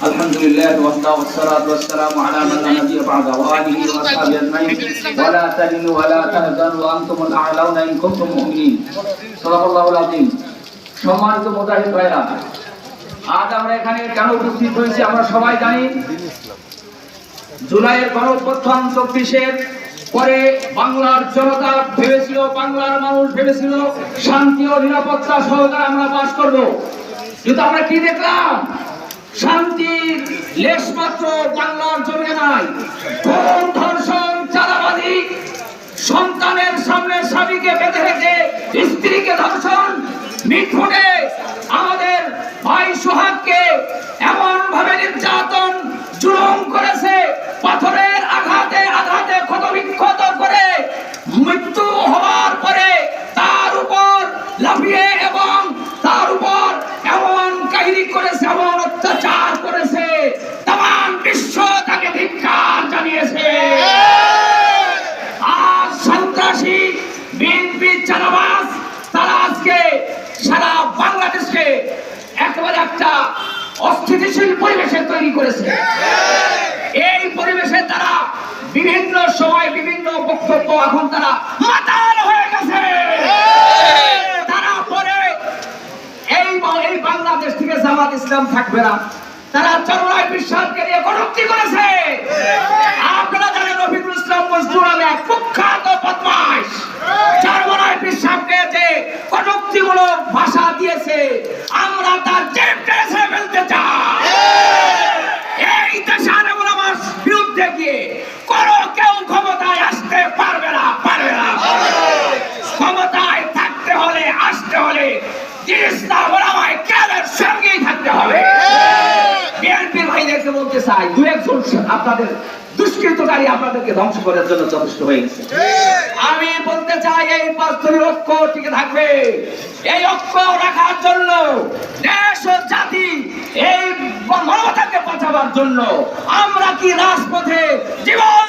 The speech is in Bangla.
الحمد لله والصلاة والصلاة والسلام على من لا نبي بعد وآله وأصحابه أجمعين ولا تهنوا ولا تهزنوا وأنتم الأعلون إن كنتم مؤمنين صدق الله العظيم সম্মানিত মুজাহিদ ভাইরা আজ আমরা এখানে কেন উপস্থিত হয়েছি আমরা সবাই জানি জুলাইয়ের গণঅভ্যুত্থান চব্বিশের পরে বাংলার জনতা ভেবেছিল বাংলার মানুষ ভেবেছিল শান্তি ও নিরাপত্তা সহকারে আমরা বাস করব কিন্তু আমরা কি দেখলাম শান্তির লেশ মাত্র বাংলার জমিনে নাই। খুন ধর্ষণ, চাঁদাবাজি, সন্তানের সামনে স্বামীকে বেঁধে রেখে স্ত্রীকে ধর্ষণ মিঠুনে আমাদের ভাই সোহাগকে এমন ভাবে নির্যাতন জুলুম করেছে, পাথরের আঘাতে আঘাতে ক্ষত বিক্ষত করে মৃত্যু হওয়ার পরে তার উপর লাফিয়ে চালাবাস তারা আজকে সারা বাংলাদেশকে একেবারে একটা অস্থিতিশীল পরিবেশে তৈরি করেছে। এই পরিবেশে তারা বিভিন্ন সময় বিভিন্ন বক্তব্য এখন তারা মাতাল হয়ে গেছে। তারা পরে এই বাংলাদেশ থেকে জামাত ইসলাম থাকবে না। তারা চরমায় বিশ্বাসকে কটুক্তিমূলক ভাষা দিয়েছে, আমরা তার ফেলতে চাই। এই দেশের আমার বিরুদ্ধে গিয়ে কোনো কেউ ক্ষমতায় আসতে পারবে না পারবে না। ক্ষমতায় থাকতে হলে, আসতে হলে কেদের সঙ্গেই থাকতে হবে। বিএনপির ভাইদেরকে আপনাদের দুষ্কৃতকারী আপনাদেরকে ধ্বংস করার জন্য যথেষ্ট হয়ে গেছে। আমি বলতে চাই এই বাস্তবিক ঐক্য টিকে থাকবে। এই ঐক্য রাখার জন্য দেশ ও জাতি এই মানবতাকে বাঁচাবার জন্য আমরা কি রাজপথে জীবন